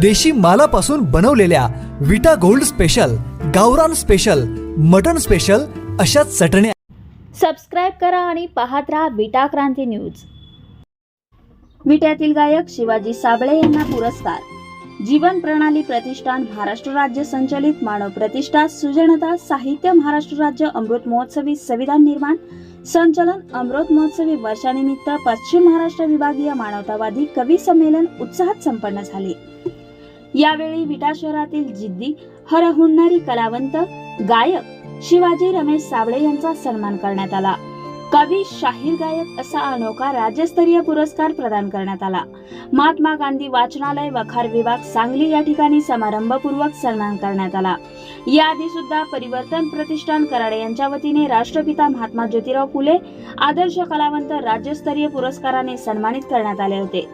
देशी मालापासून बनवलेल्या विटा गोल्ड स्पेशल गावरान स्पेशल मटन स्पेशल अशा चटण्या सबस्क्राईब करा आणि पाहत राहा विटा क्रांती न्यूज. विट्यातील गायक शिवाजी साबळे यांना पुरस्कार. जीवन प्रणाली प्रतिष्ठान महाराष्ट्र राज्य संचलित मानव प्रतिष्ठा सुजनता साहित्य महाराष्ट्र राज्य अमृत महोत्सवी संविधान निर्माण संचलन अमृत महोत्सवी वर्षानिमित्त पश्चिम महाराष्ट्र विभागीय मानवतावादी कवी संमेलन उत्साहात संपन्न झाले. यावेळी विटा शहरातील जिद्दी हरहुन्नरी कलावंत गायक शिवाजी रमेश साबळे यांचा सन्मान करण्यात आला. कवी शाहीर गायक असा अनोखा राज्यस्तरीय पुरस्कार प्रदान करण्यात आला. महात्मा गांधी वाचनालय वखार विभाग सांगली या ठिकाणी समारंभपूर्वक सन्मान करण्यात आला. याआधी सुद्धा परिवर्तन प्रतिष्ठान कराड यांच्या वतीने राष्ट्रपिता महात्मा ज्योतिराव फुले आदर्श कलावंत राज्यस्तरीय पुरस्काराने सन्मानित करण्यात आले होते.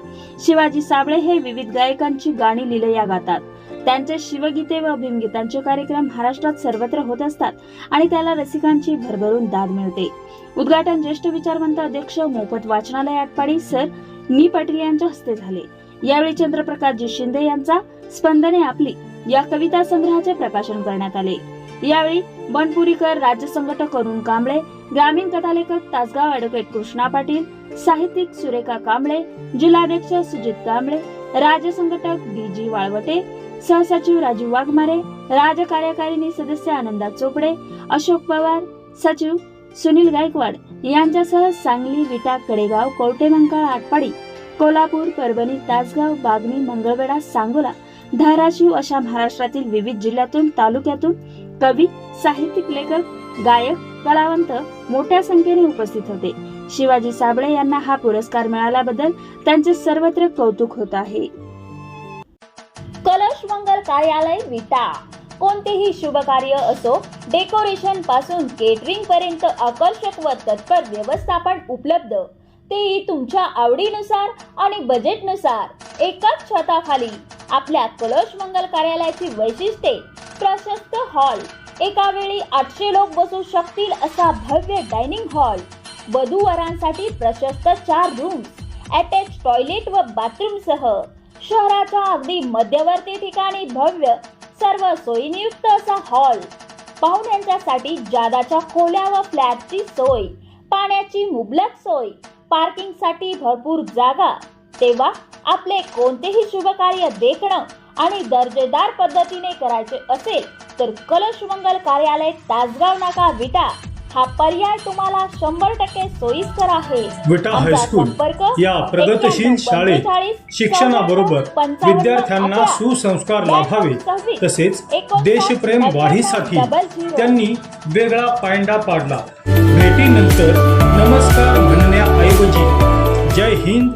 शिवाजी साबळे हे विविध गायकांची गाणी लिलया गातात. त्यांचे शिवगीते व भीमगीतांचे कार्यक्रम महाराष्ट्रात सर्वत्र होत असतात आणि त्याला रसिकांची भरभरून दाद मिळते. उद्घाटन ज्येष्ठ विचारवंत अध्यक्ष मोफत वाचनालय आटपाडी सर नी पाटील यांच्या हस्ते झाले. यावेळी चंद्रप्रकाशजी शिंदे यांचा स्पंदने आपली या कविता संग्रहाचे प्रकाशन करण्यात आले. यावेळी बनपुरीकर राज्य संघटक अरुण कांबळे ग्रामीण कथालेखक तासगाव ॲडव्होकेट कृष्णा पाटील साहित्यिक सुरेखा कांबळे जिल्हाध्यक्ष सुजित कांबळे राज्य संघटक डी जी वाळवटे सहसचिव राजू वाघमारे राजकार्यकारिणी सदस्य आनंदा चोपडे अशोक पवार सचिव सुनील गायकवाड यांच्यासह सांगली विटा कडेगाव कवटेमंकाळ आटपाडी कोल्हापूर परभणी तासगाव बागणी मंगळवेढा सांगोला धाराशिव अशा महाराष्ट्रातील विविध जिल्ह्यातून तालुक्यातून कवी साहित्यिक लेखक गायक कलावंत मोठ्या संख्येने उपस्थित होते. शिवाजी साबळे यांना हा पुरस्कार मिळाल्याबद्दल त्यांचे सर्वत्र कौतुक होत आहे. कलश मंगल कार्यालय विटा. कोणतेही शुभ कार्य असो डेकोरेशनपासून केटरिंग पर्यंत आकर्षक व तत्पर व्यवस्थापन उपलब्ध. तेही तुमच्या आवडीनुसार आणि बजेटनुसार एकाच छताखाली. आपल्या कलश मंगल कार्यालयाची वैशिष्ट्ये प्रशस्त हॉल एका वेळी आठशे लोक बसू शकतील असा भव्य डायनिंग हॉल वधूवरांसाठी प्रशस्त चार रूम्स अटॅच टॉयलेट व बाथरूम सह. शहराच्या अगदी मध्यवर्ती ठिकाणी भव्य सर्व सोयीनियुक्त असा हॉल पाहुण्यांच्यासाठी जादाच्या खोल्या व फ्लॅटची सोय पाण्याची मुबलक सोय पार्किंगसाठी भरपूर जागा. तेव्हा आपले कोणतेही शुभकार्य देखणं आणि दर्जेदार पद्धतीने करायचे असेल तर कलश मंगल कार्यालय तासगाव नाका विटा. हा पर्याय तुम्हाला शंभर टक्के सोयीस्कर आहे. विटा हायस्कूल या प्रगतशील 91 शाळेत 45 शिक्षणाबरोबर 54 विद्यार्थ्यांना 11 सुसंस्कार 92 लाभावेत 26 तसेच 89 देशप्रेम 91 वाढीसाठी 00 त्यांनी वेगळा पायंडा पाडला. भेटीनंतर नमस्कार म्हणण्याऐवजी जय हिंद.